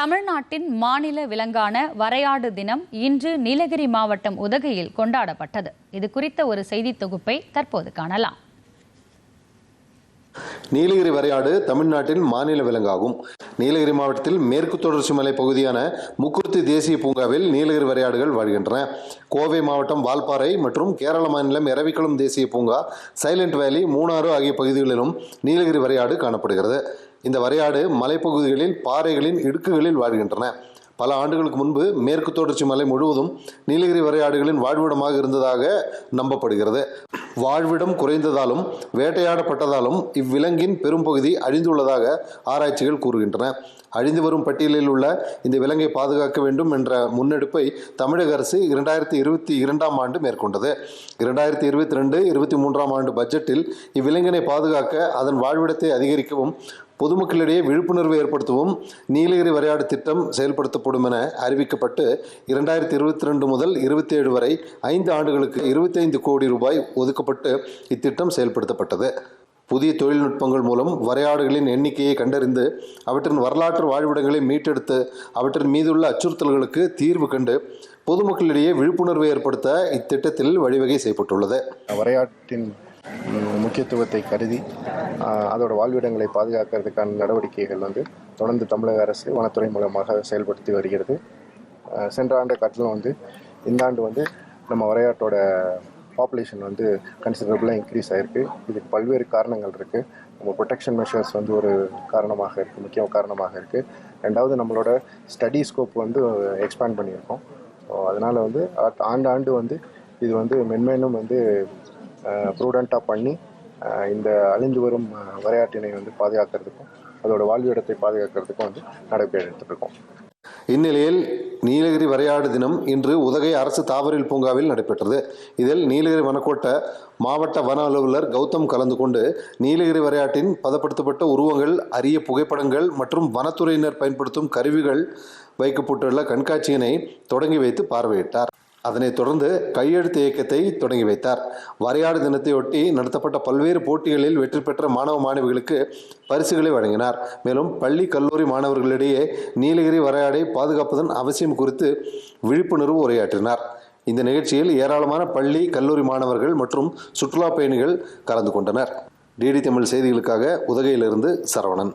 தமிழ்நாட்டின் மாநில விலங்கான வரையாடு தினம் இன்று நீலகிரி மாவட்டம் உதகையில் கொண்டாடப்பட்டது. இது குறித்த ஒரு செய்தி தொகுப்பை தற்போது காணலாம். நீலகிரி வரையாடு தமிழ்நாட்டின் மாநில விலங்காகும். நீலகிரி மாவட்டத்தில் மேற்கு தொடர்ச்சி மலை பகுதியான முக்குருத்தி தேசிய பூங்காவில் நீலகிரி வரையாடுகள் வாழ்கின்றன. கோவை மாவட்டம் வால்பாறை மற்றும் கேரள மாநிலம் எரவிக்குளம் தேசிய பூங்கா சைலண்ட் வேலி மூணாறு ஆகிய பகுதிகளிலும் நீலகிரி வரையாடு காணப்படுகிறது. இந்த வரையாடு மலைப்பகுதிகளில் பாறைகளின் இடுக்குகளில் வாழ்கின்றன. பல ஆண்டுகளுக்கு முன்பு மேற்கு தொடர்ச்சி மலை முழுவதும் நீலகிரி வரையாடுகளின் வாழ்விடமாக இருந்ததாக நம்பப்படுகிறது. வாழ்விடம் குறைந்ததாலும் வேட்டையாடப்பட்டதாலும் இவ்விலங்கின் பெரும்பகுதி அழிந்துள்ளதாக ஆராய்ச்சிகள் கூறுகின்றன. அழிந்து வரும் பட்டியலில் உள்ள இந்த விலங்கை பாதுகாக்க வேண்டும் என்ற முன்னெடுப்பை தமிழக அரசு இரண்டாயிரத்தி இருபத்தி இரண்டாம் ஆண்டு மேற்கொண்டது. இரண்டாயிரத்தி இருபத்தி ரெண்டு இருபத்தி மூன்றாம் ஆண்டு பட்ஜெட்டில் இவ்விலங்கினை பாதுகாக்க அதன் வாழ்விடத்தை அதிகரிக்கவும் பொதுமக்களிடையே விழிப்புணர்வு ஏற்படுத்தவும் நீலகிரி வரையாடு திட்டம் செயல்படுத்தப்படும் என அறிவிக்கப்பட்டு இரண்டாயிரத்தி இருபத்தி ரெண்டு முதல் இருபத்தி ஏழு வரை ஐந்து ஆண்டுகளுக்கு இருபத்தைந்து கோடி ரூபாய் ஒதுக்கப்பட்டு இத்திட்டம் செயல்படுத்தப்பட்டது. புதிய தொழில்நுட்பங்கள் மூலம் வரையாடுகளின் எண்ணிக்கையை கண்டறிந்து அவற்றின் வரலாற்று வாழ்விடங்களை மீட்டெடுத்து அவற்றின் மீதுள்ள அச்சுறுத்தல்களுக்கு தீர்வு கண்டு பொதுமக்களிடையே விழிப்புணர்வு ஏற்படுத்த இத்திட்டத்தில் வழிவகை செய்யப்பட்டுள்ளது. வரையாட்டின் முக்கியத்துவத்தை கருதி அதோட வாழ்விடங்களை பாதுகாக்கிறதுக்கான நடவடிக்கைகள் வந்து தொடர்ந்து தமிழக அரசு வனத்துறை மூலமாக செயல்படுத்தி வருகிறது. சென்ற ஆண்டை காட்டிலும் வந்து இந்த ஆண்டு வந்து நம்ம வரையாட்டோட பாப்புலேஷன் வந்து கன்சிடரபுளாக இன்க்ரீஸ் ஆகிருக்கு இதுக்கு பல்வேறு காரணங்கள் இருக்குது நம்ம ப்ரொடெக்ஷன் மெஷர்ஸ் வந்து ஒரு காரணமாக இருக்குது முக்கிய காரணமாக இருக்குது ரெண்டாவது நம்மளோட ஸ்டடி ஸ்கோப் வந்து எக்ஸ்பேண்ட் பண்ணியிருக்கோம். ஸோ அதனால் வந்து ஆண்டு ஆண்டாண்டு வந்து இது வந்து மென்மேலும் வந்து ப்ரூடண்ட்டாக பண்ணி இந்த அழிந்து வரும் விளையாட்டினை வந்து பாதுகாக்கிறதுக்கும் அதோட வாழ்விடத்தை பாதுகாக்கிறதுக்கும் வந்து நடவடிக்கை எடுத்துகிட்டு இருக்கோம். இந்நிலையில் நீலகிரி வரையாடு தினம் இன்று உதகை அரசு தாவரில் பூங்காவில் நடைபெற்றது. இதில் நீலகிரி வனக்கோட்ட மாவட்ட வன அலுவலர் கௌதம் கலந்து கொண்டு நீலகிரி வரையாட்டின் பதப்படுத்தப்பட்ட உருவங்கள் அரிய புகைப்படங்கள் மற்றும் வனத்துறையினர் பயன்படுத்தும் கருவிகள் வைக்கப்பட்டுள்ள கண்காட்சியினை தொடங்கி வைத்து பார்வையிட்டார். அதனைத் தொடர்ந்து கையெழுத்து இயக்கத்தை தொடங்கி வைத்தார். வரையாடு தினத்தையொட்டி நடத்தப்பட்ட பல்வேறு போட்டிகளில் வெற்றி பெற்ற மாணவ மாணவிகளுக்கு பரிசுகளை வழங்கினார். மேலும் பள்ளி கல்லூரி மாணவர்களிடையே நீலகிரி வரையாடை பாதுகாப்பதன் அவசியம் குறித்து விழிப்புணர்வு உரையாற்றினார். இந்த நிகழ்ச்சியில் ஏராளமான பள்ளி கல்லூரி மாணவர்கள் மற்றும் சுற்றுலா பயணிகள் கலந்து கொண்டனர். டிடி தமிழ் செய்திகளுக்காக உதகையிலிருந்து சரவணன்.